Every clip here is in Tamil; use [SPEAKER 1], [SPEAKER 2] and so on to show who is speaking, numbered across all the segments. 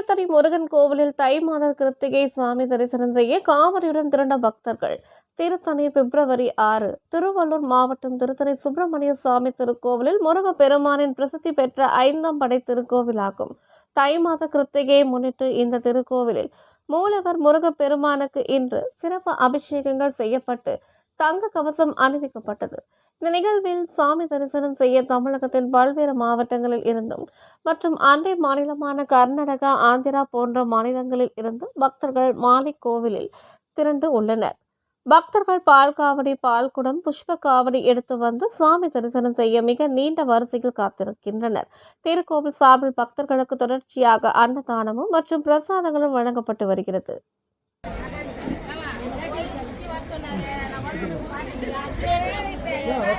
[SPEAKER 1] திருத்தணி முருகன் கோவிலில் தை மாத கிருத்திகை சுவாமி தரிசனம் செய்ய காவடியுடன் திரண்ட பக்தர்கள். திருத்தணி பிப்ரவரி ஆறு திருவள்ளூர் மாவட்டம் திருத்தணி சுப்பிரமணிய சுவாமி திருக்கோவிலில் முருக பெருமானின் பிரசித்தி பெற்ற ஐந்தாம் படை திருக்கோவிலாகும். தை மாத கிருத்திகையை முன்னிட்டு இந்த திருக்கோவிலில் மூலவர் முருக பெருமானுக்கு இன்று சிறப்பு அபிஷேகங்கள் செய்யப்பட்டு தங்க கவசம் அணிவிக்கப்பட்டது. இந்த நிகழ்வில் சுவாமி தரிசனம் செய்ய தமிழகத்தின் பல்வேறு மாவட்டங்களில் இருந்தும் மற்றும் அண்டை மாநிலமான கர்நாடகா ஆந்திரா போன்ற மாநிலங்களில் இருந்து பக்தர்கள் மாலை கோவிலில் திரண்டு உள்ளனர். பக்தர்கள் பால் காவடி பால் குடம் புஷ்ப காவடி எடுத்து வந்து சுவாமி தரிசனம் செய்ய மிக நீண்ட வரிசையில் காத்திருக்கின்றனர். திருக்கோவில் சார்பில் பக்தர்களுக்கு தொடர்ச்சியாக அன்னதானமும் மற்றும் பிரசாதங்களும் வழங்கப்பட்டு வருகிறது.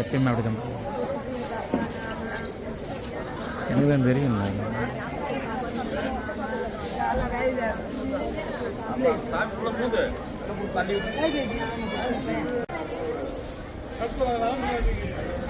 [SPEAKER 2] எப்பயுமே அப்படி தான் எனக்கு தான் தெரியும்
[SPEAKER 3] Yeah.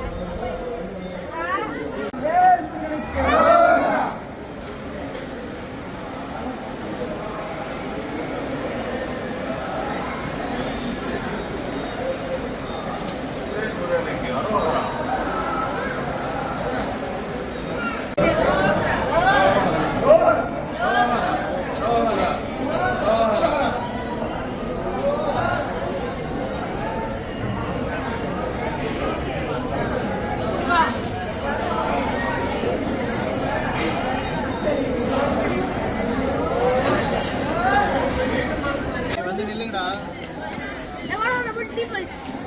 [SPEAKER 3] different people.